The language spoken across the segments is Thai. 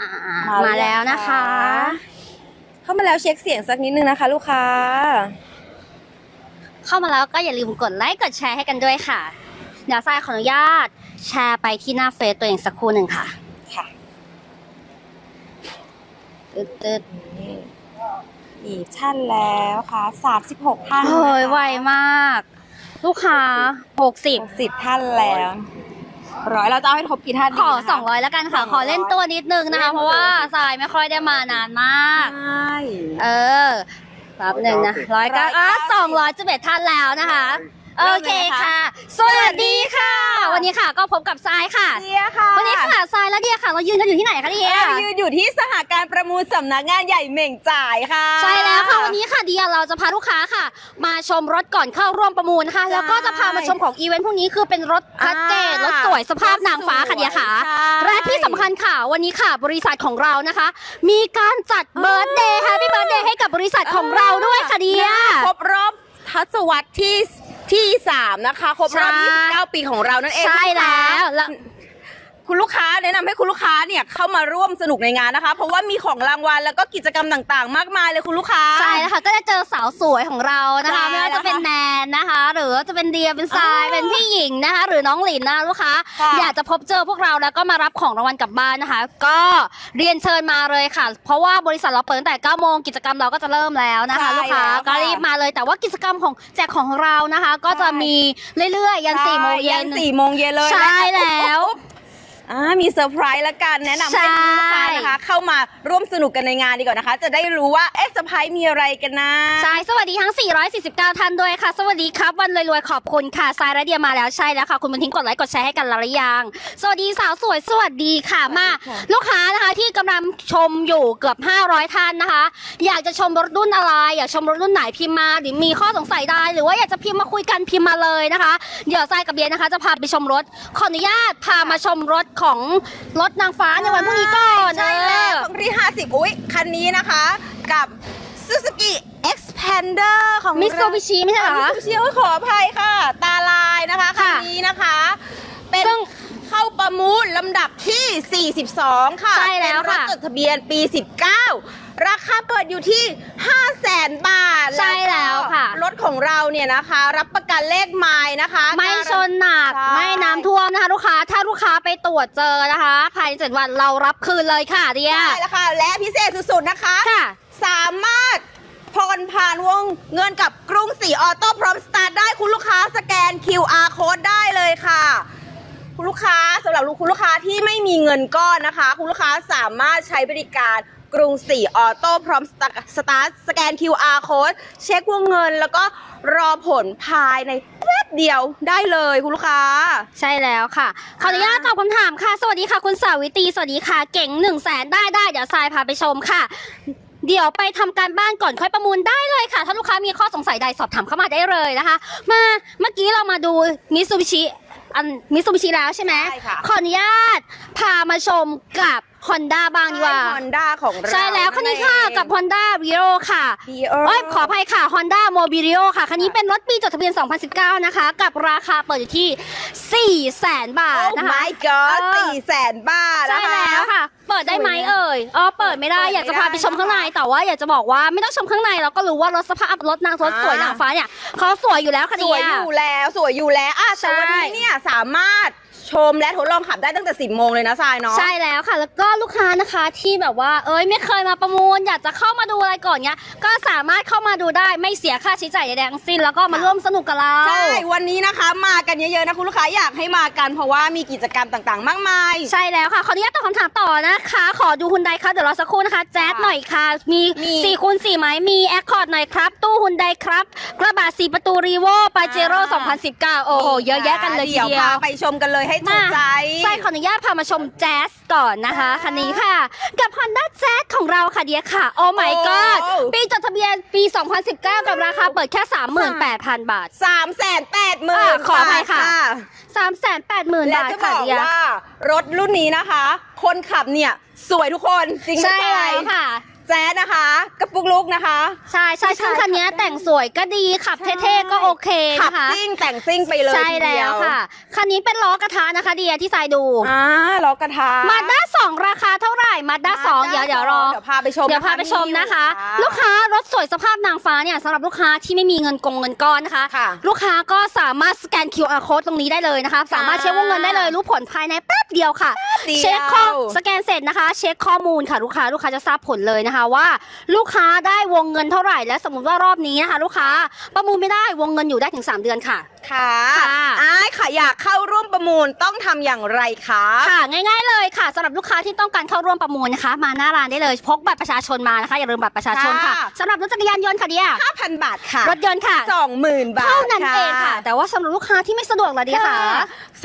อ่ามามาแล้แล้ววนะคะ เข้ามาแล้วเช็คเสียงสักนิดนึงนะคะ ลูกค้า เข้ามาแล้วก็อย่าลืมกดไลค์กดแชร์ให้กันด้วยค่ะ เดี๋ยวทรายขออนุญาต แชร์ไปที่หน้าเฟซตัวเองสักครู่หนึ่งค่ะ ค่ะตึ๊ดตึ๊ดนี่อีกท่านแล้วค่ะ36ท่านโอ้ยไวมาก ลูกค้าหกสิบสิบท่านแล้ว ร้อยเราจะเอาให้ครบกี่ท่านขอดีนะคะสองร้อยแล้วกันค่ะ ขอเล่นตัวนิดนึงนะคะ เพราะว่าทรายไม่ค่อยได้มานานมาก ใช่เออแป๊บหนึ่งนะร้อยเก้าอะสองร้อยจะเบ็ดท่านแล้วนะคะ โอเคค่ะ สวัสดีค่ะ วันนี้ค่ะก็พบกับทรายค่ะ เดียค่ะวันนี้ค่ะทรายและเดียค่ะ เรายืนกันอยู่ที่ไหนคะเดีย เรายืนอยู่ที่สหการประมูลสำนักงานใหญ่เหม่งจ่ายค่ะ ใช่แล้วค่ะวันนี้ค่ะเดียเราจะพาลูกค้าค่ะ มาชมรถก่อนเข้าร่วมประมูลนะคะใช่แล้วก็จะพามาชมของอีเวนต์พวกนี้คือเป็นรถแพ็กเกจอ่ารถสวยสภาพนางฟ้าค่ะเดียค่ะใช่และที่สำคัญค่ะวันนี้ค่ะ บริษัทของเรานะคะ มีการจัดเบิร์ดเดย์ค่ะพี่เบิร์ดเดย์ให้กับบริษัทของเราด้วยค่ะเดียครบรอบทศวรรษที่ ที่สามนะคะครบรอบใช่ 29 ปีของเรานั่นเองใช่แล้วแล้ว คุณลูกค้าแนะนำให้คุณลูกค้าเนี่ยเข้ามาร่วมสนุกในงานนะคะ เพราะว่ามีของรางวัลแล้วก็กิจกรรมต่างๆ มากมายเลยคุณลูกค้า ใช่แล้วค่ะก็จะเจอสาวสวยของเรานะคะ ใช่ไม่ว่าจะเป็นแล้วค่ะแน นนะคะ หรือว่าจะเป็นเดียเป็นทรายอ่าเป็นพี่หญิงนะคะ หรือน้องหลินนะลูกค้าค่ะอยากจะพบเจอพวกเราแล้วก็มารับของรางวัลกลับบ้านนะคะ ก็เรียนเชิญมาเลยค่ะ เพราะว่าบริษัทเราเปิดตั้งแต่9โมงกิจกรรมเราก็จะเริ่มแล้วนะคะใช่ลูกค้าแล้วค่ะก็รีบมาเลยแต่ว่ากิจกรรมของแจกของเรานะคะ ก็จะมีเรื่อยๆยัน4โมงเย็นยัสี่โมงเย็นเลยใช่แล้ว อ่ามีเซอร์ไพรส์ละกันแนะนำใช่ให้คุณลูกค้านะคะ เข้ามาร่วมสนุกกันในงานดีกว่านะคะ จะได้รู้ว่าเอ๊ะเซอร์ไพรส์มีอะไรกันนะ ใช่สวัสดีทั้ง 449 ท่านด้วยค่ะ สวัสดีครับ วันรวยๆ ขอบคุณค่ะทรายและเดียมาแล้วใช่แล้วค่ะ คุณบันทิ้งกดไลค์กดแชร์ให้กันแล้วหรือยัง สวัสดีสาวสวยสวัสดีค่ะมาค่ะลูกค้านะคะที่กำลังชมอยู่เกือบ 500 ท่านนะคะ อยากจะชมรถรุ่นอะไร อยากชมรถรุ่นไหนพิมพ์มาหรือมีข้อสงสัยใดหรือว่าอยากจะพิมพ์มาคุยกันพิมพ์มาเลยนะคะ เดี๋ยวทรายกับเดียนะคะ จะพาไปชมรถขออนุญาตพามาชมรถของรถนางฟ้าในวันพรุ่งนี้ก่อนใช่แล้วเออของที่50อุ้ยคันนี้นะคะกับ Suzuki Expander ของมิตซูบิชิไม่ใช่เหรอมิคะตซูบิชิขออภัยค่ะ ตาลายนะคะคันค่ะนี้นะคะ เป็นซึ่ง เข้าประมูลลำดับที่ 42 ค่ะใช่แล้วเป็นรถค่ะจดทะเบียนปี 19 ราคาเปิดอยู่ที่ 5 0 0แสนบาทใช่แล้วค่ะ รถของเราเนี่ยนะคะ รับประกันเลขไม้นะคะ ไม่ชนหนัก ใช่ ไม่น้ำท่วมนะคะ ลูกค้า ถ้าลูกค้าไปตรวจเจอนะคะภายในเจ็ดวันเรารับคืนเลยค่ะเดียใช่แล้วค่ะ และพิเศษสุดๆนะคะ ค่ะ สามารถผ่อนผ่านวงเงินกับกรุงศรีออโต้พร้อมสตาร์ทได้คุณลูกค้าสแกน QR code ได้เลยค่ะ คุณลูกค้าสำหรับคุณลูกค้าที่ไม่มีเงินก้อนนะคะ คุณลูกค้าสามารถใช้บริการกรุงศรีออโต้พร้อมสตาร์ทสแกน QR code เช็ควงเงิน แล้วก็รอผลภายในแป๊บเดียวได้เลยคุณลูกค้า ใช่แล้วค่ะขออนุญาตตอบคำถามค่ะ สวัสดีค่ะ คุณสาวิตรีสวัสดีค่ะ เก่งหนึ่งแสนได้ได้เดี๋ยวทรายพาไปชมค่ะ เดี๋ยวไปทำการบ้านก่อนค่อยประมูลได้เลยค่ะ ถ้าลูกค้ามีข้อสงสัยใดสอบถามเข้ามาได้เลยนะคะ มาเมื่อกี้เรามาดูมิซูบิชิ อันมิซูบิชิแล้วใช่ไหมใช่ค่ะ ขออนุญาตพามาชมกับ Honda บ้างดีกว่า ฮอนด้าของเราใช่แล้วคันนี้ค่ะ กับ Honda v i o ค่ะ ดีเอโอ้ยขออภัยค่ะ Honda Mobilio ค่ะ คันนี้เป็นรถปีจดทะเบียน 2019 นะคะ กับราคาเปิดอยู่ที่4แสนบาทโอ้นะคะ my god เออ สี่แสนบาทใช่นะคะ แล้วค่ะ เปิดได้ไหมเอ่ยอ๋อเปิดไม่ได้เปิดไม่อยากจะพาไปชมได้ข้างใน แต่ว่าอยากจะบอกว่าไม่ต้องชมข้างในเราก็รู้ว่ารถสภาพรถนางรถสวยอ่านนางฟ้าเนี่ยเขาสวยอยู่แล้วค่ะสเนี่วยอยู่แล้วสวยอยู่แล้วอะแต่ใช่วันนี้เนี่ยสามารถ ชมและทดลองขับได้ตั้งแต่ 10โมงเลยนะทรายเนาะ ใช่แล้วค่ะ แล้วก็ลูกค้านะคะที่แบบว่า เอ้ยไม่เคยมาประมูล อยากจะเข้ามาดูอะไรก่อนเนี้ย ก็สามารถเข้ามาดูได้ไม่เสียค่าใช้จ่ายใดๆทั้งสิ้นแล้วก็มาร่วมสนุกกับเรา ใช่ วันนี้นะคะมากันเยอะๆนะคุณลูกค้าอยากให้มากันเพราะว่ามีกิจกรรมต่างๆ มากมาย ใช่แล้วค่ะ ขออนุญาตตอบคำถามต่อนะคะ ขอดูฮุนไดครับเดี๋ยวรอสักครู่นะคะ แจ๊ดหน่อยค่ะ มีมี4ี่คูณสี่ไหมมีแอคคอร์ดหน่อยครับ ตู้ฮุนไดครับ กระบะสี่ประตูรีโวปาเจโร่อ่า2019 โอ้โห เยอะแยะกันเลยทีเดี๋ยวเดียพาว ไปชมกันเลยให้ถูกใจใช่ขออนุญาตพามาชมแจ๊สก่อนนะคะ คันนี้ค่ะ กับ Honda Jazz ของเราค่ะเดียค่ะ โอ้ my โอ้ god ปีจดทะเบียนปี 2019 กับราคาเปิดแค่ 38,000 บาท สามแสนแปดหมื่อ่านขออภัยค่ะบาท380,000 และบาทจะบค่ะอกเดียว่ารถรุ่นนี้นะคะ คนขับเนี่ย สวยทุกคนจริงหรือใช่เปล่าแล้วค่ะ แจ๊ดนะคะ กระปุกลุกนะคะ ใช่ใช่ผู้ชายซึ่งคันนี้แต่งสวยก็ดีขับเท่ๆก็โอเคขับนะคะซิ่งแต่งซิ่งไปเลยใช่ทีเดีแล้วยค่ะ คันนี้เป็นล้อกระทะนะคะเดียที่ทรายดูอ่าล้อกระทะมาด้าสองราคาเท่าไหร่มาด้าสองเดี๋ยวเดี๋ยวรอ เดี๋ยวพาไปชมเดี๋ยวพาไปชมนะคะ ลูกค้ารถสวยสภาพนางฟ้าเนี่ยสำหรับลูกค้าที่ไม่มีเงินกงเงินก้อนนะคะ ค่ะ ลูกค้าก็สามารถสแกน QR code ตรงนี้ได้เลยนะคะ สามารถเช็ควงเงินได้เลยรู้ผลภายในแป๊บเดียวค่ะ เดียว เช็คข้อสแกนเสร็จนะคะ เช็คข้อมูลค่ะลูกค้าลูกค้าจะทราบผลเลยนะคะว่า ลูกค้าได้วงเงินเท่าไหร่ และสมมติว่ารอบนี้นะคะ ลูกค้าประมูลไม่ได้วงเงินอยู่ได้ถึง 3 เดือนค่ะ ค่ะค่ะอ้ายค่ะอยากเข้าร่วมประมูลต้องทำอย่างไรคะ ค่ะง่ายๆเลยค่ะสำหรับลูกค้าที่ต้องการเข้าร่วมประมูลนะคะ มาหน้าร้านได้เลยพกบัตรประชาชนมานะคะอย่าลืมบัตรประชาชนค่ะสำหรับรถจักรยานยนต์ค่ะเดีย5,000 บาทค่ะรถยนต์ค่ะ20,000 บาทเท่านั้นเองค่ะ แต่ว่าสำหรับลูกค้าที่ไม่สะดวกละเดียค่ะ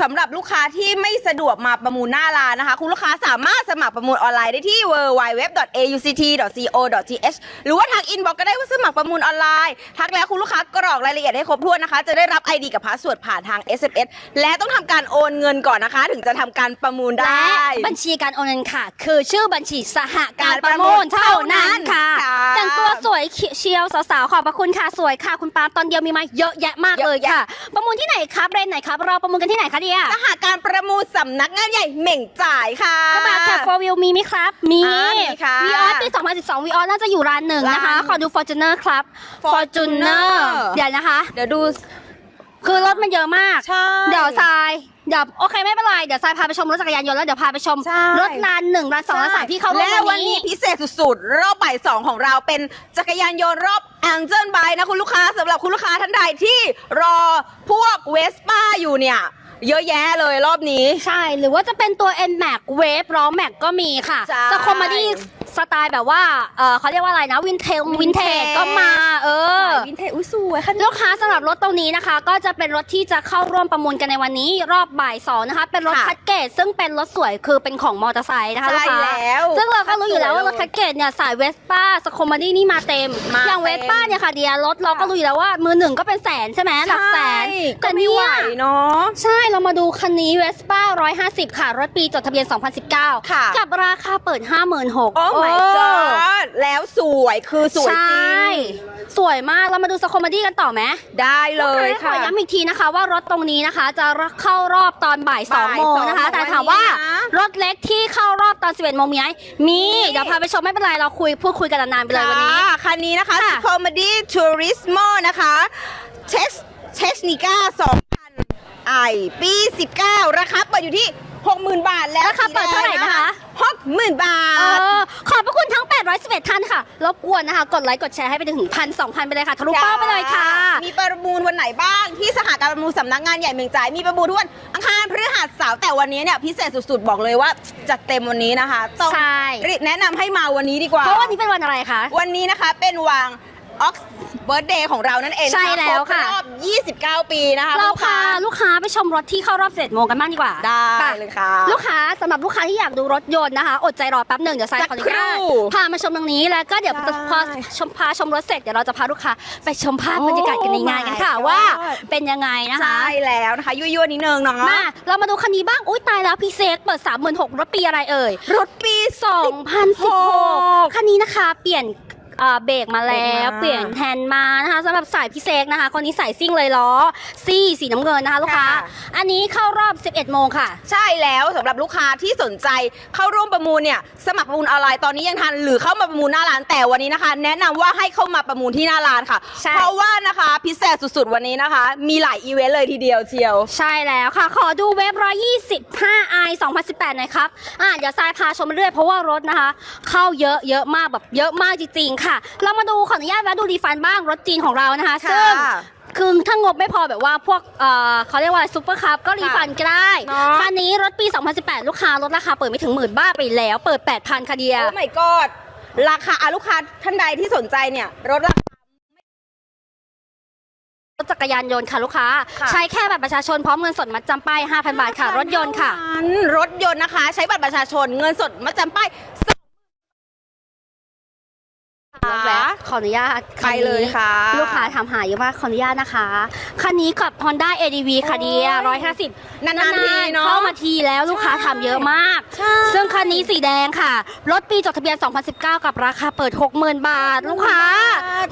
สำหรับลูกค้าที่ไม่สะดวกมาประมูลหน้าร้านนะคะ คุณลูกค้าสามารถสมัครประมูลออนไลน์ได้ที่ www.auct.co.th หรือว่าทางอินบ็อกก็ได้ว่าสมัครประมูลออนไลน์ทักแล้วคุณลูกค้ากรอกรายละเอียดให้ครบถ้วนนะคะ จะได้รับ ID กับพาสเวิร์ดผ่านทาง SMS และต้องทำการโอนเงินก่อนนะคะ ถึงจะทำการประมูลได้ และบัญชีการโอนเงินค่ะ คือชื่อบัญชีสหการประมูลเท่านั้นค่ะค่ะแต่งตัวสวยเชียวสาวๆขอบพระคุณค่ะสวยค่ะ คุณปาล์มตอนเดียวมีมาเยอะแยะมากเลยเยอะแยะค่ะ ประมูลที่ไหนครับเรนไหนครับเราประมูลกันที่ไหนคะเดีย สหการประมูลสำนักงานใหญ่เหม่งจ่ายค่ะ กระบะแคปโฟวิวมีไหมครับ มีอ่ามีค่ะวีออสปี 2012วีออสน่าจะอยู่ร้านหนึ่งนะคะ ร้านขอดู Fortuner ครับ Fortuner เดี๋ยวนะคะ เดี๋ยวดู คือรถมันเยอะมาก ใช่ เดี๋ยวทราย เดี๋ยวโอเคไม่เป็นไร เดี๋ยวทรายพาไปชมรถจักรยานยนต์แล้วเดี๋ยวพาไปชม ใช่ รถลานหนึ่งลานสองลานสามที่เขาร่วมและวัวันนนี้นี้ พิเศษสุดๆ รอบบ่ายสองของเราเป็นจักรยานยนต์รอบแองเจิลไบนะคุณลูกค้าสำหรับคุณลูกค้าท่านใดที่รอพวกเวสป้าอยู่เนี่ย เยอะแยะเลยรอบนี้ ใช่ หรือว่าจะเป็นตัว N Max Wave ล้อ Max ก็มีค่ะ ใช่สคอมมาดี้ สไตล์แบบว่าเออเขาเรียกว่าอะไรนะวินเทจวินเทจ Vintage ก็มา เออ วินเทจอุ้ยสวยค่ะลูกค้าสำหรับรถตรงนี้นะคะ ก็จะเป็นรถที่จะเข้าร่วมประมูลกันในวันนี้ รอบบ่ายสองนะคะ เป็นรถค่ะคัดเกตซึ่งเป็นรถสวยคือเป็นของมอเตอร์ไซค์นะคะลูใช่กค้า แล้วซึ่งเราก็รู้อยู่แล้วว่ารถคัดเกตเนี่ยสายเวสป้าสคอมมาดี้นี่มาเต็ม มาอย่างเวสป้าเต็มเนี่ยค่ะเดียรถเราก็รู้อยู่แล้วว่ามือหนึ่งก็เป็นแสนใช่ไหมหลักแสน ใช่ก็แต่ไม่เนี่ไหวยเนาะ ใช่เรามาดูคันนี้ Vespa 150 ค่ะ รถปีจดทะเบียน 2019 ค่ะกับราคาเปิด 56,000โอ้ my god แล้วสวยคือสวยจริใช่งสวยมากเรามาดูสคอมเมดี้กันต่อไหมได้เลยขอค่ะย้ำอีกทีนะคะ ว่ารถตรงนี้นะคะ จะเข้ารอบตอนบ่ายบ่าย2โมงนะคะสองแต่ถามว่าวันนี้นะรถเล็กที่เข้ารอบตอน11โมงมีไหมมีเดี๋ยวพาไปชมไม่เป็นไรเราคุยพูดคุยกันนานๆไปเลยวันนี้ค่ะคันนี้นะคะค่ะ Comedy Turismo นะคะเทสเทสนิก้า2000ไอปี 19 ราคาเปิดอยู่ที่ 60,000 บาทแล้วราคาเปิดเท่าไหร่นะคะ 60,000 บาเอท อขอบพระคุณทั้ง 811 ท่านค่ะ รบกวนนะคะ กดไลค์ กดแชร์ให้ไปถึงพันสองพันไปเลยค่ะทะลุเป้าไปเลยค่ะ มีประมูลวันไหนบ้างที่สหการประมูลสำนักงานใหญ่เมืองจ่ายมีประมูลทุกวันอังคารพฤหัสเสาร์แต่วันนี้เนี่ยพิเศษสุดๆ บอกเลยว่าจัดเต็มวันนี้นะคะ ต้องใช่ รีบแนะนำให้มาวันนี้ดีกว่า เพราะวันนี้เป็นวันอะไรคะ วันนี้นะคะเป็นวาง ออกเบิร์ดเดย์ของเรานั่นเองนะคะใช่แล้วค่ะ รอบ 29 ปีนะคะเราลูกค้าพาลูกค้าไปชมรถที่เข้ารอบเสร็จโมงกันบ้างดีกว่าได้ปเลยค่ะ ลูกค้าสำหรับลูกค้าที่อยากดูรถยนต์นะคะ อดใจรอแป๊บหนึ่งเดี๋ยวสายขออนุญาตสักครู่พามาชมตรงนี้แล้วก็เดี๋ยวได้พอชมพาชมรถเสร็จเดี๋ยวเราจะพาลูกค้าไปชมภาพโอ้บรรยากาศกันในงานกันค่ะ my god ว่าเป็นยังไงนะคะ ใช่แล้วนะคะยั่วๆนิดนึงเนาะมาเรามาดูคันนี้บ้าง อุ้ยตายแล้วพี่เซกเปิด 36,000รถปีอะไรเอ่ย รถปี 2016 คันนี้นะคะ เปลี่ยน เอ่อเบรกมาแล้เบรวกมา เปลี่ยนแฮนด์มานะคะสำหรับสายพิเศษนะคะคนนี้สายซิ่งเลยล้อซี่สีน้ำเงินนะคะลูกค้า ค่ะ อันนี้เข้ารอบ 11 โมงค่ะ ใช่แล้วสำหรับลูกค้าที่สนใจเข้าร่วมประมูลเนี่ยสมัครประมูลออนไลน์ตอนนี้ยังทันหรือเข้ามาประมูลหน้าร้านแต่วันนี้นะคะ แนะนำว่าให้เข้ามาประมูลที่หน้าร้านค่ะ ใช่ เพราะว่านะคะพิเศษสุดๆวันนี้นะคะ มีหลายอีเวนต์เลยทีเดียวเชียว ใช่แล้วค่ะ ขอดูเว็บ 125 i 2018 หน่อยครับ อ่าเดี๋ยวทรายพาชมเรื่อยเพราะว่ารถนะคะ เข้าเยอะเยอะมากแบบเยอะมากจริงๆค่ะ เรามาดูขออนุญาตแวะดูรีฟันบ้างรถจีนของเรานะคะค่ะซึ่งคือถ้างบไม่พอแบบว่าพวกเอ่อเขาเรียกว่าซุปเปอร์คัพก็รีฟันก็ได้เนาะคันนี้รถปี 2018 ลูกค้าลดราคาเปิดไม่ถึงหมื่นบ้าทไปแล้ว เปิด 8,000ค่ะเดีย โอ้ my god ราคาอะลูกค้าท่านใดที่สนใจเนี่ยลดราคา รถจักรยานยนต์ค่ะลูกค้า ค่ะ ใช้แค่บัตรประชาชนพร้อมเงินสดมัดจำป้าย5,000 บาทค่ะ รถยนต์ค่ะเท่านั้นรถยนต์นะคะ ใช้บัตรประชาชนเงินสดมาจำป้าย แวะขอออนุญาตไปเลยค่ะ ลูกค้าถามหาเยอะมากขออนุญาตนะคะ คันนี้กับ Honda ADV ค่ะเดียโอ้ร้อยยห้าสิบนานๆทีเนาะเข้ามาทีแล้วลูกค้าถามเยอะมากใช่ซึ่งคันนี้สีแดงค่ะ รถปีจดทะเบียน 2019 กับราคาเปิด 60,000 บาท ลูกค้า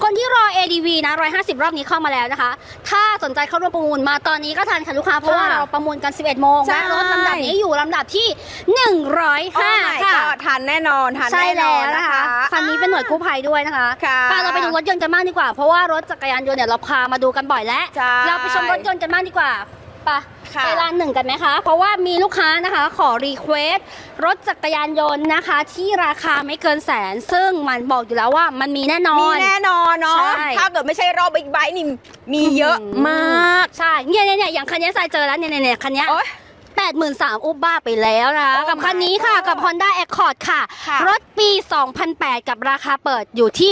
คนที่รอ ADV นะ150 รอบนี้เข้ามาแล้วนะคะ ถ้าสนใจเข้าร่วมประมูลมาตอนนี้ก็ทันค่ะลูกค้า เพราะว่าค่ะเราประมูลกัน 11 โมงใช่และรถลำดับนี้อยู่ลำดับที่โอ้105 my ค่ะ god ทันแน่นอนทันใช่แน่นแล้อวนนะนะคะคะคันนี้เป็นหน่วยกู้ภัยด้วยนะคะค่ะป้าเราไปดูรถยนต์กันบ้างดีกว่า เพราะว่ารถจักรยานยนต์เนี่ยเราพามาดูกันบ่อยแล้วใช่ เราไปชมรถยนต์กันบ้างดีกว่าไปะค่ะไปร้านหนึ่งกันไหมคะ เพราะว่ามีลูกค้านะคะขอรีเควสรถจักรยานยนต์นะคะ ที่ราคาไม่เกินแสน ซึ่งมันบอกอยู่แล้วว่ามันมีแน่นอมีน แน่นอนเนาะ ใช่ ถ้าเกิดไม่ใช่รอบบิ๊กไบค์นี่มีเยอะมาก ใช่เนี่ยเนี่ยเนี่ยอย่างคันนี้ใส่เจอแล้วเนี่ยเนี่ยเนี่ยคันเนี้ย โอ๊ย แปดหมื่นสามอุบบ้าไปแล้วนะ Oh กับคันนี้ค่ะ my god กับ Honda Accord ค่ะ ค่ะ รถปี 2008 กับราคาเปิดอยู่ที่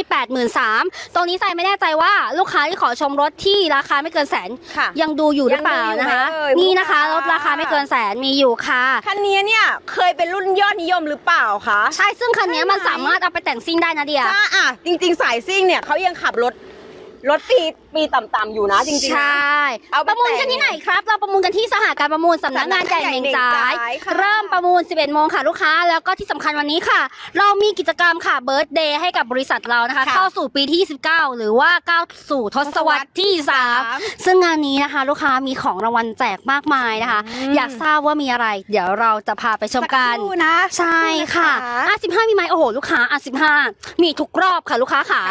83,000ตรงนี้ใส่ไม่แน่ใจว่าลูกค้าที่ขอชมรถที่ราคาไม่เกินแสน ค่ะ ยังดูอยู่หรือเปล่านะคะ ยังดูอยู่ไหมเอ่ยนี่นะคะลูรกถค้าราคาไม่เกินแสนมีอยู่ค่ะ คันนี้เนี่ยเคยเป็นรุ่นยอดนิยมหรือเปล่าคะ ใช่ซึ่งคันนี้มันใช่ไหมสามารถเอาไปแต่งซิ่งได้นะเดีย ถ้าอะจริงๆ สายซิ่งเนี่ยเขายังขับรถ รถปีปีต่ำๆอยู่นะจริงใชๆนะ่ เอาไปประมูลกันที่ไหนครับ เราประมูลกันที่สหการประมูลสำนักงานใหญ่เหม่งจ่ายค่ะ เริ่มประมูล 11 โมงค่ะลูกค้า แล้วก็ที่สำคัญวันนี้ค่ะ เรามีกิจกรรมค่ะเบิร์ d เดย์ให้กับบริษัทเรานะคะ ค่ะเข้าสู่ปีที่ 29 หรือว่าก้าวสู่ทศวรรษที่ 3 ซึ่งงานนี้นะคะ ลูกค้ามีของรางวัลแจกมากมายนะคะ อืม อยากทราบว่ามีอะไร เดี๋ยวเราจะพาไปชมกัน สัครู่นะใช่ค่ะสักรู่นอะ15 มีไหมโอ้โห ลูกค้าอะ15 มีทุกรอบค่ะ ลูกค้าขาค่ะ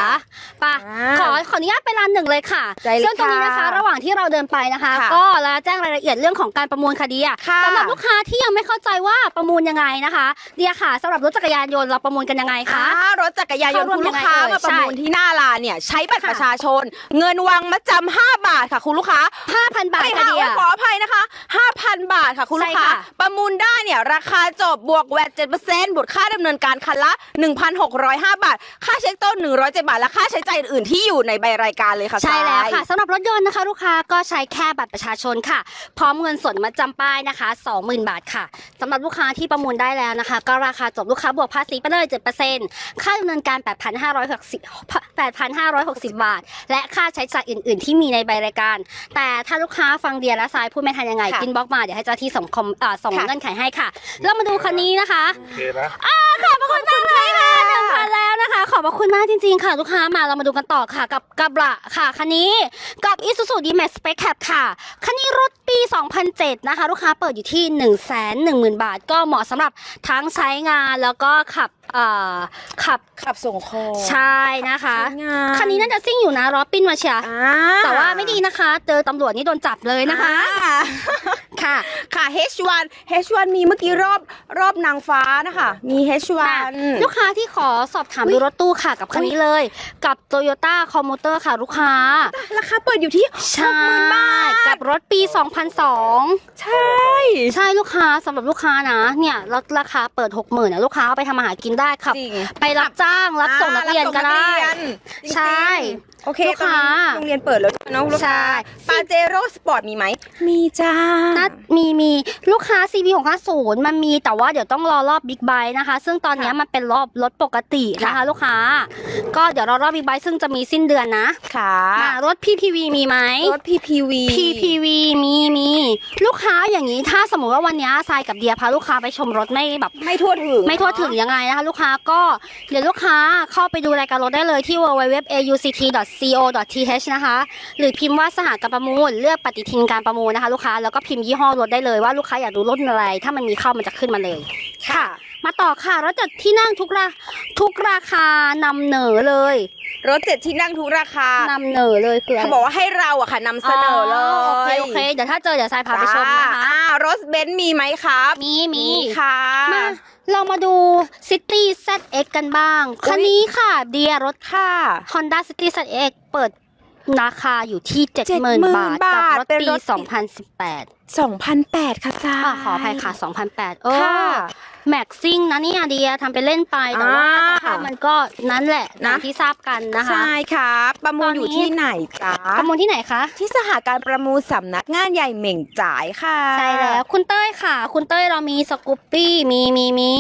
ไปะอ่า ขอขออนุญาตไปร้านหนึ่งเลยค่ะได้เลยซึ่งตรงนี้นะคะ ค่ะระหว่างที่เราเดินไปนะคะ ค่ะก็แล้วแจ้งรายละเอียดเรื่องของการประมูลคดีอะค่ะสำหรับลูกค้าที่ยังไม่เข้าใจว่าประมูลยังไงนะคะเดียค่ะสำหรับรถจักรยานยนต์เราประมูลกันยังไงคะ อ่ารถจักรยานยนต์เข้าร่วมคุณลูกค้ายังไงเอ่ยมาประมูลใช่ ที่หน้าร้านเนี่ยใช้บัตรค่ะประชาชน เงินวางมาจำ5บาทค่ะคุณลูกค้า 5,000 บาทไม่ค่ะค่ะเดีย โอ้ยขออภัยนะคะ 5,000 บาทค่ะคุณลูกค้าใช่ค่ะประมูลได้เนี่ยราคาจบบวกแวด7%บวกค่าดำเนินการคันละ 1,605 บาท ค่าเช็คต้น 107 บาท และค่าใช้จ่ายอื่นๆที่อยู่ในใบรายการเลยค่ะใช่แล้วทรายค่ะสำหรับรถยนต์นะคะ ลูกค้าก็ใช้แค่บัตรประชาชนค่ะ พร้อมเงินสดมาจำป้ายนะคะ 20,000 บาทค่ะสำหรับลูกค้าที่ประมูลได้แล้วนะคะ ก็ราคาจบลูกค้าบวกภาษีไปเลย7%ค่าดำเนินการ 8,560 8,560 บาท และค่าใช้จ่ายอื่น ๆ ที่มีในใบรายการ แต่ถ้าลูกค้าฟังเดียและทรายพูดไม่ทันยังไงค่ะกินบล็อกมาเดี๋ยวให้เจ้าที่ส่งคอมอ่าส่งค่ะเงื่อนไขให้ค่ะเรามาดูคันนี้นะคะโอเคนะขอบพระคุณมากเลยค่ะหนึ่งพันแล้วนะคะ ขอบพระคุณมากจริง ๆ ค่ะ ลูกค้ามาเรามาดูกันต่อค่ะ กับกระค่ะ คันนี้กับ Isuzu D-Max Spec Cab ค่ะ คันนี้รถปี 2007 นะคะ ลูกค้าเปิดอยู่ที่ 1 1 0 0 0 0 บาท ก็เหมาะสำหรับทั้งใช้งานแล้วก็ขับ เอ่อขับขับส่งของใช่นะคะใช้งานคันนี้น่าจะซิ่งอยู่นะล้อปิ้นมาเชียร์อ่าแต่ว่าไม่ดีนะคะ เจอตำรวจนี่โดนจับเลยนะคะ อ่าค่ะ ค่ะ H1 H1 มีเมื่อกี้รอบรอบนางฟ้านะคะ มี H1 ลูกค้าที่ขอสอบถามดูรถตู้ค่ะกับคันนี้เลย กับ Toyota Commuter ค่ะลูกค้า ราคาเปิดอยู่ที่ใช่ 60,000บาท กับรถปี 2002 ใช่ ใช่ลูกค้าสำหรับลูกค้านะ เนี่ยรถราคาเปิด 60,000นะลูกค้าเอาไปทำอาหารกินได้ขับ จริงไปรับจ้างรับส่งนักเรียนก็ได้ อ่ารับส่งนักเรียนจริงๆ ใช่ โอเคลูกค้าตอนนี้โรงเรียนเปิดแล้วเนาะลูกใช่ค้าปาเจโร่สปอร์ตมีไหม มีจ้านัดมีมีลูกค้า CB 650มันมีแต่ว่าเดี๋ยวต้องรอรอบบิ๊กไบค์นะคะ ซึ่งตอนเนี้ยค่ะมันเป็นรอบรถปกตินะคะค่ะลูกค้า ก็เดี๋ยวรอรอบบิ๊กไบค์ซึ่งจะมีสิ้นเดือนนะค่ะอ่ารถ PPV มีไหมรถ PPV PPV มีมีลูกค้าอย่างนี้ถ้าสมมติว่าวันเนี้ยทรายกับเดียพาลูกค้าไปชมรถไม่แบบไม่ทั่วถึงไม่ทั่วถึงยังไงนะคะ ลูกค้าก็เดี๋ยวลูกค้าเข้าไปดูรายการรถได้เลยที่ co. th นะคะ หรือพิมพ์ว่าสหการประมูล เลือกปฏิทินการประมูลนะคะ ลูกค้าแล้วก็พิมพ์ยี่ห้อรถได้เลยว่าลูกค้าอยากดูรถอะไร ถ้ามันมีเข้ามันจะขึ้นมาเลย ค่ะ มาต่อค่ะ รถจัดที่นั่งทุกราทุกราคานำเหนอเลยรถเจ็ดที่นั่งทุกราคานำเหนอเลยคืออะไรเขาบอกว่าให้เราอะค่ะนำเสนอเลยโอเคโอเคเดี๋ยวถ้าเจอเดี๋ยวทรายพาไปชมนะคะอ่ารถเบนซ์มีไหมครับมีมีค่ะ มาเรามาดู City ZX กันบ้าง อุ๊ย คันนี้ค่ะเดียรถ ค่ะ Honda City ZX เปิดราคาอยู่ที่ 70,000 70,000บาทกับรถเป็นปี รถ 2018 2,008 ค่ะจ้าอ่าขออภัยค่ะ 2008 เออค่ะ แม็กซิ่งนะเนี่ยเดียทำไปเล่นไปแต่ว่าอ่าสภาพมันก็นั่นแหละนะ อย่างที่ทราบกันนะคะ ใช่ครับประมูลตอนนี้ อยู่ที่ไหนจ๊ะประมูลที่ไหนคะ ที่สหการประมูลสำนักงานใหญ่เหม่งจ่ายค่ะ ใช่แล้วคุณเต้ยค่ะ คุณเต้ยเรามีสกูปปี้มีมีมี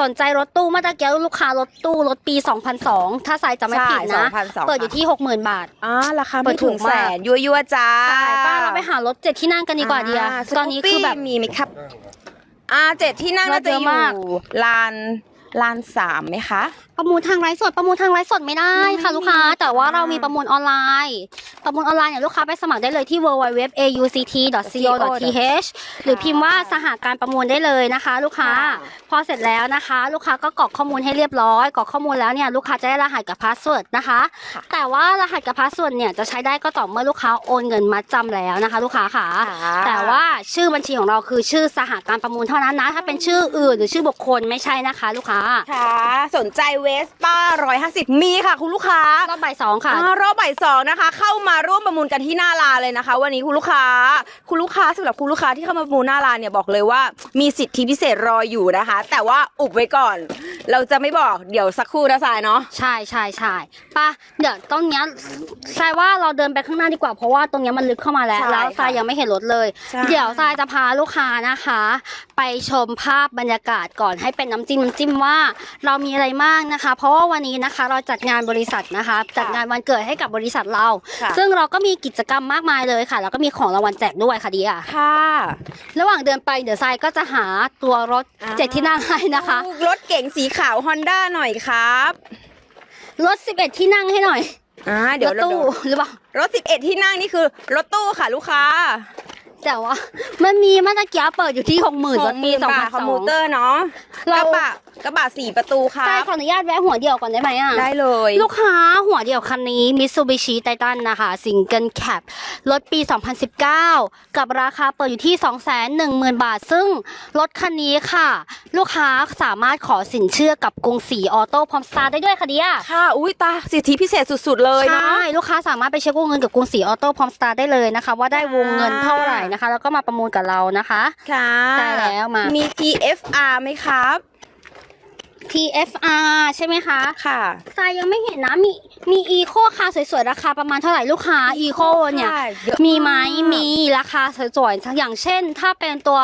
สนใจรถตู้เมื่อตะกี้ลูกค้ารถตู้รถปี 2002 ถ้าสายจะไม่ผิดนะใช่2,200เปิดอยู่ที่ 60,000 บาท อ่าราคาเปิไม่ดถูถึกงแสมากนยัวยัวๆจ้าใช่ป้าเราไปหารถเจ็ดที่นั่งกันดีกว่าเดียาตอนนี้คือแบบ สกูปปี้มีไหมครับ อ่าเจ็ดที่นั่งรน่าถจะเยออะยู่มาก ลานลานสามไหมคะ ประมูลทางไลฟ์สดประมูลทางไลฟ์สดไม่ได้ค่ะไม่ลูกค้า แต่ว่าค่ะเรามีประมูลออนไลน์ ประมูลออนไลน์เนี่ยลูกค้าไปสมัครได้เลยที่ www.auct.co.th หรือพิมพ์ว่าสหการประมูลได้เลยนะคะ ลูกค้า พอเสร็จแล้วนะคะ ลูกค้าก็กรอกข้อมูลให้เรียบร้อยกรอกข้อมูลแล้วเนี่ยลูกค้าจะได้รหัสกับพาสเวิร์ดนะคะค่ะแต่ว่ารหัสกับพาสเวิร์ดเนี่ยจะใช้ได้ก็ต่อเมื่อลูกค้าโอนเงินมาจำแล้วนะคะ ลูกค้าค่ะ แต่ว่าชื่อบัญชีของเราคือชื่อสหการประมูลเท่านั้นนะถ้าเป็นชื่ออื่นหรือชื่อบุคคลไม่ใช่นะคะ ลูกค้าค่ะสนใจเวสป้าร้อยห้าสิบมีค่ะ คุณลูกค้ารอบบ่ายสองค่ะ อ่ารอบบ่ายสองนะคะ เข้ามาร่วมประมูลกันที่หน้าร้านเลยนะคะ วันนี้คุณลูกค้า คุณลูกค้าสำหรับคุณลูกค้าที่เข้ามาประมูลหน้าร้านเนี่ยบอกเลยว่า มีสิทธิพิเศษรออยู่นะคะ แต่ว่าอุบไว้ก่อน เราจะไม่บอกเดี๋ยวสักครู่นะสายเนาะ ใช่ใช่ใช่ปะเดี๋ยวตรงเนี้ยทรายว่าเราเดินไปข้างหน้าดีกว่าเพราะว่าตรงเนี้ยมันลึกเข้ามาแล้ว ใช่แล้วค่ะทรายยังไม่เห็นรถเลย ใช่ เดี๋ยวทรายจะพาลูกค้านะคะ ไปชมภาพบรรยากาศก่อนให้เป็นน้ำจิ้มน้ำจิ้มว่าเรามีอะไรมากนะคะ เพราะว่าวันนี้นะคะเราจัดงานบริษัทนะคะ จัดงานวันเกิดให้กับบริษัทเรา ค่ะซึ่งเราก็มีกิจกรรมมากมายเลยค่ะ แล้วก็มีของรางวัลแจกด้วยค่ะเดียค่ะระหว่างเดินไปเดี๋ยวทรายก็จะหาตัวรถอ่า เจ็ดที่นั่งให้นะคะรถเก๋งสีขาวฮอนด้าหน่อยครับรถ 11 ที่นั่งให้หน่อยอ่าเดี๋ยวรถตู้เดี๋ยวหรือเปล่ารถ 11 ที่นั่งนี่คือรถตู้ค่ะลูกค้า แต่ว่ามันมีเมื่อตะกี้เปิดอยู่ที่หกหมื่นรถปีสองพันคอมสอมูงเตอร์เนาะกเรา ระบะ กระบะสี่ประตูครัใช่บขออนุญาตแวะหัวเดียวก่อนได้ไหมอะ ได้เลย ลูกค้าหัวเดียวคันนี้ Mitsubishi Titan นะคะซิงเกิลแคปรถปี 2019 กับราคาเปิดอยู่ที่ 210,000 บาท ซึ่งรถคันนี้ค่ะ ลูกค้าสามารถขอสินเชื่อกับกรุงศรีออโต้พร้อมสตาร์ได้ด้วยค่ะเดียค่ะ อุ้ยตาสิทธิพิเศษสุดๆเลยนะใช่ลูกค้าสามารถไปเช็ควงเงินกับกรุงศรีออโต้พร้อมสตาร์ได้เลยนะคะ ว่าได้วงเงินเท่าไหร่นะคะ แล้วก็มาประมูลกับเรานะคะ ค่ะใช่แล้วมา มี TFR ไหมครับ TFR ใช่ไหมคะ ค่ะ ทรายยังไม่เห็นนะ มีมีอีโคคาสวยๆ ราคาประมาณเท่าไหร่ลูกค้าอีโคเนี่ยค่ะยอะมีไหมากมีราคาสวยๆอย่างเช่น ถ้าเป็นตัว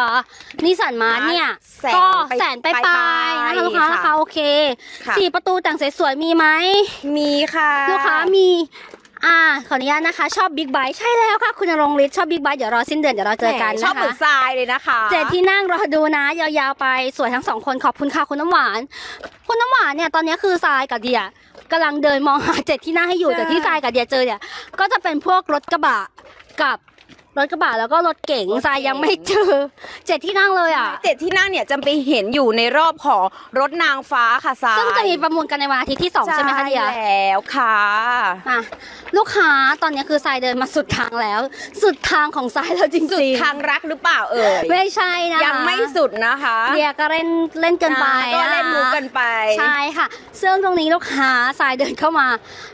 นิสสันมาร์เนี่ย แสนก็ไปแสนไปปลายๆนะคะลูกค้าค่ะราคาโอเคค่ะ สี่ประตูแต่งสวยๆมีไหมมีค่ะ ลูกค้ามี อ่าขออนุญาตนะคะ ชอบบิ๊กไบค์ใช่แล้วค่ะ คุณนรงค์ฤทธิ์ชอบบิ๊กไบค์เดี๋ยวรอสิ้นเดือนเดี๋ยวเราเจอกันแหมชอบนะเหมือคะนทรายเลยนะคะ เจ็ดที่นั่งรอดูนะ ยาวๆไปสวยทั้งสองคนขอบคุณค่ะคุณน้ำหวาน คุณน้ำหวานเนี่ยตอนนี้คือทรายกับเดียกำลังเดินมองหาเจ็ดที่นั่งให้อยู่ใช่ แต่ที่ทรายกับเดียเจอเนี่ยก็จะเป็นพวกรถกระบะกับ รถกระบะแล้วก็รถเก๋งทรายยังไม่เจอเจ็ดที่นั่งเลยอะเจ็ดที่นั่งเนี่ยจะไปเห็นอยู่ในรอบของรถนางฟ้าค่ะทรายซึ่งจะมีประมูลกันในวันอาทิตย์ที่สองใช่ไหมคะเดียแล้วค่ะมาลูกค้าตอนนี้คือทรายเดินมาสุดทางแล้ว สุดทางของทรายแล้วจริงสุดๆทางรักหรือเปล่าเอ่ยไม่ใช่นะคะยังไม่สุดนะคะเดียก็เล่นเล่นเกินไปอ่าก็เล่นมุกะกันไปใช่ค่ะซึ่งตรงนี้ลูกค้าสายเดินเข้ามา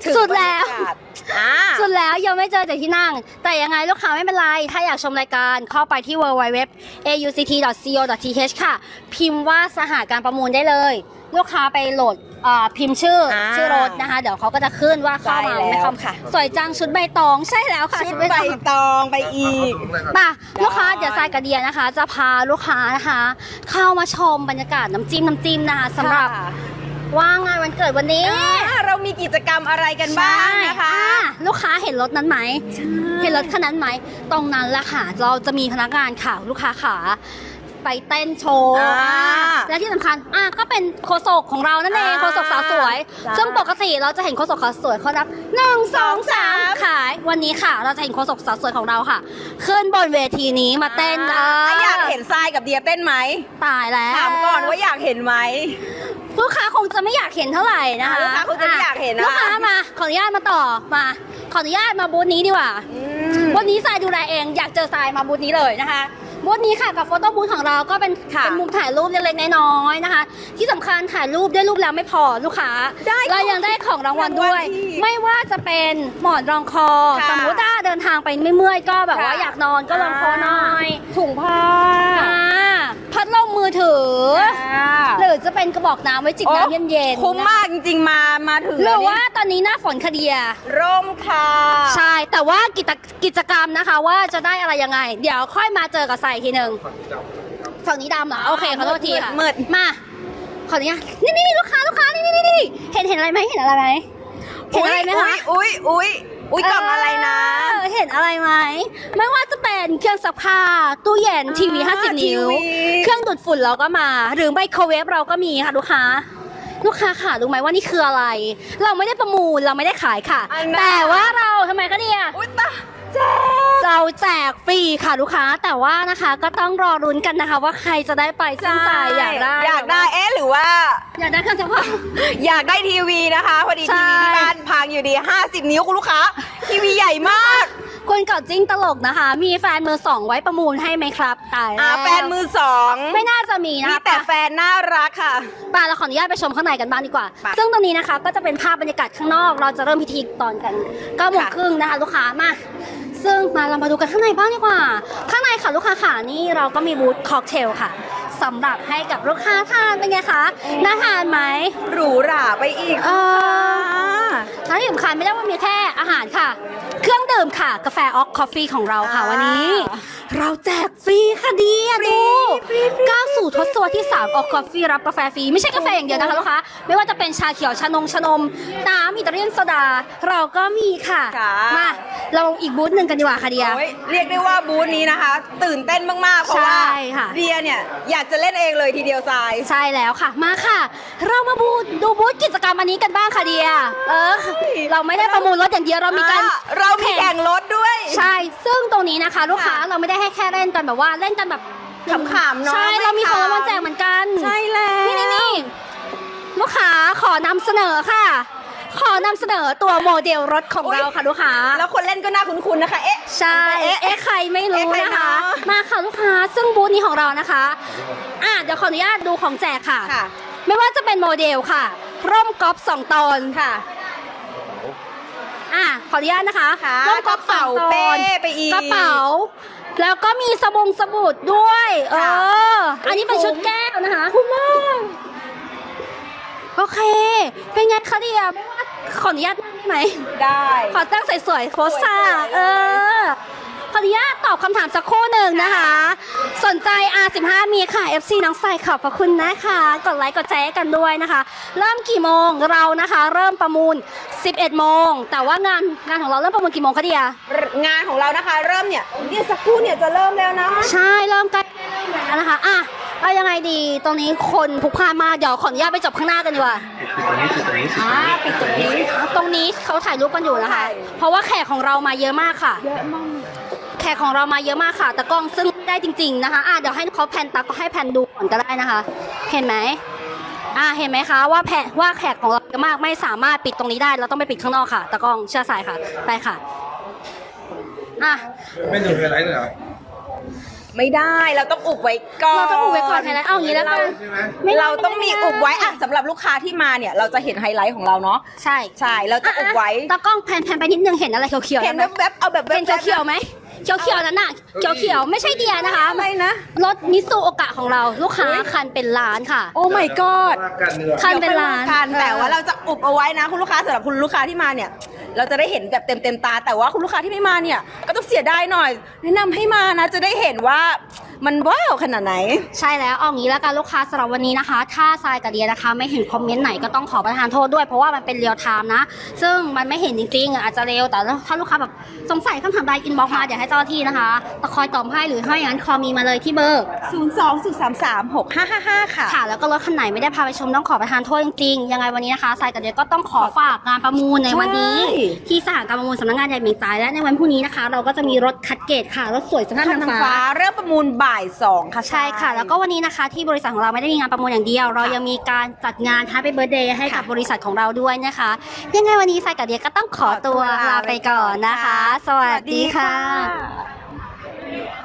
ถึงสุดแล้วบรรยากาศอ่าสุดแล้วยังไม่เจอแต่ที่นั่ง แต่ยังไงลูกค้าไม่เป็นไรถ้าอยากชมรายการเข้าไปที่ www.auct.co.th ค่ะ พิมพ์ว่าสหการประมูลได้เลย ลูกค้าไปโหลดอ่าพิมพ์ชื่ออา ชื่อรถนะคะ เดี๋ยวเขาก็จะขึ้นว่าเข้ามาใช่แล้วไม่เข้าค่ะ สวยจังชุดใบตองใช่แล้วค่ะ ชุดใบใบตองตองไปอีก ป่ะได้ลูกค้าเดี๋ยวทรายกับเดียนะคะ จะพาลูกค้านะคะ เข้ามาชมบรรยากาศน้ำจิ้มน้ำจิ้มนะคะสำหรับ ค่ะ ว่างานวันเกิดวันนี้อ่าเรามีกิจกรรมอะไรกันบ้างนะคะใช่อ่ลูกค้าเห็นรถนั้นไหม เห็นรถคันนั้นไหม ตรงนั้นแหละค่ะ เราจะมีพนักงานค่ะ ลูกค้าขา ไปเต้นโชว์อ่าอ่าและที่สำคัญอะก็เป็นโคศกของเรานั่นเองอ่าโคศกสาวสวย จ้าซึ่งปกติเราจะเห็นโคศกสาวสวยเขานับหนึ่งสองสามสามขายวันนี้ค่ะ เราจะเห็นโคศกสาวสวยของเราค่ะ ขึ้นบนเวทีนี้มาเต้นอ่าอยากเห็นทรายกับเดียเต้นไหมตายแล้วถามก่อนว่าอยากเห็นไหม ลูกค้าคงจะไม่อยากเห็นเท่าไหร่นะคะอ่าลูกค้าคงจะไม่อยากเห็นนะคะ ลูกค้ามาขออนุญาตมาต่อมาขออนุญาตมาบูธนี้ดีกว่า อืมวันนี้ทรายดูแลเองอยากเจอทรายมาบูธนี้เลยนะคะ บูธนี้ค่ะกับโฟโต้บูธของเราก็เป็นค่ะเป็นมุมถ่ายรูปเล็กๆน้อยๆนะคะ ที่สำคัญถ่ายรูปด้วยรูปแล้วไม่พอลูกค้าได้เรายังได้ของรางวัลด้วย รางวัลอีกไม่ว่าจะเป็นหมอนรองคอค่ะสมมติถ้าเดินทางไปไม่เมื่อยก็แบบว่าค่ะ อยากนอนก็รองคอหน่อยถุงผ้าอ่าพัดลมมือถืออ่าหรือจะเป็นกระบอกน้ำไว้จิบน้ำเย็นๆคุ้มมากจริงๆมามาถึงหรือว่านี่ตอนนี้หน้าฝนคดียร่มค่ะ ใช่ แต่ว่ากิจกิจกรรมนะคะว่าจะได้อะไรยังไง เดี๋ยวค่อยมาเจอกับใส่ทีหนึ่งฝั่งนี้ดำเหรอโอเคขอโทษทีค่ะมืดมาขออนุญาตนี่นี่ลูกค้าลูกค้านี่นี่นี่นี่เห็นเห็นอะไรไหมเห็นอะไรไหมเห็นอะไรไหมคะอุ้ยอุ้ยอุ้ยกล่องอะไรนะเออเห็นอะไรไหมไม่ว่าจะเป็นเครื่องซักผ้าตู้เย็นทีวีอ่า50นิ้วทีวีเครื่องดูดฝุ่นเราก็มา หรือไมโครเวฟเราก็มีค่ะลูกค้า ลูกค้าค่ะรู้ไหมว่านี่คืออะไร เราไม่ได้ประมูลเราไม่ได้ขายค่ะอันนั้นแต่ว่าเราทำไมคะเนี่ยอุ้ยตา แจ๊เราแจกฟรีค่ะลูกค้าแต่ว่านะคะก็ต้องรอรุ้นกันนะคะ ว่าใครจะได้ไปซึ่งใจอยากได้อยากได้เอ๊ะหรือว่า อยากได้เครื่องซักผ้า อยากได้ทีวีนะคะ พอดีใช่ ทีวีที่บ้านพังอยู่ดี 50 นิ้วคุณลูกค้า ทีวีใหญ่มากคุณเก่าจิ้งตลกนะคะ มีแฟนมือสองไว้ประมูลให้ไหมครับตายอ่าล้วแฟนมือสองไม่น่าจะมีนะมีคะ แต่แฟนน่ารักค่ะ ป่าเราขออนุญาตไปชมข้างในกันบ้างดีกว่า ไปซึ่งตรงนี้นะคะก็จะเป็นภาพบรรยากาศข้างนอก เราจะเริ่มพิธีตอนกัน9โมงค่ะ ครึ่งนะคะ ลูกค้ามา ซึ่งมาเรามาดูกันข้างในบ้างดีกว่า ข้างในค่ะลูกค้าค่ะนี่เราก็มีบูธค็อกเทลค่ะสำหรับให้กับลูกค้าทานเป็นไงคะ น่าทานไหมหรูหราไปอีกเออ และที่สำคัญไม่ได้ว่ามีแค่อาหารค่ะ เครื่องดื่มค่ะ กาแฟออกคอฟฟี่ของเราค่ะอ่าวันนี้ เราแจกฟรีค่ะดีอะดูก้าวสู่ทศวรรษที่ 3 ออกคอฟฟี่รับกาแฟฟรี ไม่ใช่กาแฟอย่างเดียวนะคะลูกค้าไม่ว่าจะเป็นชาเขียวชานงชานม น้ำอิตาเลียนโซดา เราก็มีค่ะ ค่ะ มาเราอีกบูธหนึ่งกันดีกว่าค่ะเดีย โอ้ยเรียกได้ว่าบูธนี้นะคะ ตื่นเต้นมาก ๆ เพราะว่าใช่ค่ะ เดียเนี่ย อยากจะเล่นเองเลยทีเดียวทราย ใช่แล้วค่ะ มาค่ะ เรามาบูธดูบูธกิจกรรมอันนี้กันบ้างค่ะเดีย เออ เราไม่ได้ประมูลรถอย่างเดียวเรามีการอ่เรามีแข่งรถด้วย ใช่ ซึ่งตรงนี้นะคะ ลูกค้าค่ะเราไม่ได้ให้แค่เล่นกันแบบว่าเล่นกันแบบขำๆเนอะใช่ไม่เรามีของรางวัลขำแจกเหมือนกันใช่แล้ว นี่นี่นี่ลูกค้าขอนำเสนอค่ะ ขอนำเสนอตัวโมเดลรถของเราค่ะลูกค้า แล้วคนเล่นก็น่าคุ้นๆนะคะ เอ๊ะ ใช่ เอ๊ะเอ๊ะใครไม่รู้เอ๊ะใครนะคะ เนอะ มาค่ะลูกค้า ซึ่งบูธนี้ของเรานะคะ อะเดี๋ยวขออนุญาตดูของแจกค่ะ ค่ะ ไม่ว่าจะเป็นโมเดลค่ะ ร่มกอล์ฟสองตอน ค่ะ อะขออนุญาตนะคะค่ะร่มกอล์ฟสองตกระเป๋าเป้อนไปอีกกระเป๋า แล้วก็มีสบงสบู่ด้วย เอค่ะอ อันนี้เป็นชุดแก้วนะคะคุ้มมากโอเค เป็นไงคะเดียไม่ว่าขออนุญาตนั่งได้ไหม ได้ ขอตั้งสวยๆโพสซ่าสวยๆเออ ขออนุญาตตอบคำถามสักครู่หนึ่งนะคะ สนใจ R15 มีค่ะ FC น้องใส่ขอบพระคุณนะคะ กดไลค์กดแชร์กันด้วยนะคะ เริ่มกี่โมงเรานะคะ เริ่มประมูล 11 โมง แต่ว่างานงานของเราเริ่มประมูลกี่โมงคะเดียงานของเรานะคะเริ่มเนี่ยเนี่ยสักครู่เนี่ยจะเริ่มแล้วนะใช่เริ่มใกล้แล้วนะคะอะเอายังไงดีตรงนี้คนพลุกพล่านมากเดี๋ยวขออนุญาตไปจบข้างหน้ากันดีกว่าอ่าปิดตรงนี้ ตรงนี้เขาถ่ายรูปกันอยู่นะคะใช่เพราะว่าแขกของเรามาเยอะมากค่ะ เยอะมาก แขกของเรามาเยอะมากค่ะแต่กล้องซึ่งได้จริง ๆนะคะอะเดี๋ยวให้เขาแพนตาก็ให้แพนดูก่อนก็ได้นะคะ เห็นไหมอะเห็นไหมคะว่าแพนว่าแขกของเราเยอะมากไม่สามารถปิดตรงนี้ได้ เราต้องไปปิดข้างนอกค่ะตะกล้องเชื่อสายค่ะ ไปค่ะอะไม่ดูไฮไลท์เลยเหรอไม่ได้เราต้องอุบไว้ก่อนเราต้องอุบไว้ก่อนไฮไลท์เอาอย่างนี้แล้วกันใช่ไหมไม่ได้เราต้องมีไม่ได้อุบไว้อะสำหรับลูกค้าที่มาเนี่ย เราจะเห็นไฮไลท์ของเราเนาะใช่ใช่เราจะอุบไว้ะตะกล้องแพนแพนไปนิดนึงเห็นอะไรเขียวๆเห็นไหมแวบๆเอาแบบแวเป็นบๆเขียวๆไหม เขียวๆนั้นน่ะเขียวๆไม่ใช่เดียนะคะอะไรนะ รถมิสูโอกะของเราลูกค้าอุ๊ยคันเป็นล้านค่ะ โอ้ my god ว่ากันเนื้อคันเป็นล้านดี๋ยวค่อยว่กันแต่ว่าเราจะอุบเอาไว้นะ คุณลูกค้าสำหรับคุณลูกค้าที่มาเนี่ย เราจะได้เห็นแบบเต็มเต็มๆตา แต่ว่าคุณลูกค้าที่ไม่มาเนี่ย ก็ต้องเสียดายหน่อย แนะนำให้มานะจะได้เห็นว่า มันว้าวขนาดไหน ใช่แล้วเอางี้แล้วกันลูกค้าสำหรับวันนี้นะคะ ถ้าทรายกับเดียนะคะ ไม่เห็นคอมเมนต์ไหนก็ต้องขอประทานโทษด้วยเพราะว่ามันเป็นเรียลไทม์นะ ซึ่งมันไม่เห็นจริงๆอะอาจจะเร็วแต่ถ้าลูกค้าแบบสงสัยคำถามใดอินบ็อกมาเดี๋ยวให้เจ้าหน้าที่นะคะตะคอยตอบให้หรือถ้าอย่างนั้นคอมีมาเลยที่เบอร์ 0 2 0 3 3 6 5 5 5 ค่ะ ค่ะ แล้วก็รถคันไหนไม่ได้พาไปชมต้องขอประทานโทษจริงๆยังไงวันนี้นะคะทรายกับเดียก็ต้องขอฝากงานประมูลในวันนี้ ใช่ ที่สหการประมูลสำนักงานใหญ่เมียงจ่ายและในวันพรุ่งนี้นะคะ เราก็จะมีรถคัดเกตค่ะรถสวยสะพานทางทางฟ้า ฟ้าเริ่มประมูลบ่าย2ค่ะใช่ค่ะ แล้วก็วันนี้นะคะที่บริษัทของเราไม่ได้มีงานประมูลอย่างเดียว เรายังมีการจัดงาน Happy Birthday ให้กับบริษัทของเราด้วยนะคะ ยังไงวันนี้ทรายกับเดียก็ต้องขอตัวลาไปก่อนนะคะ สวัสดีค่ะ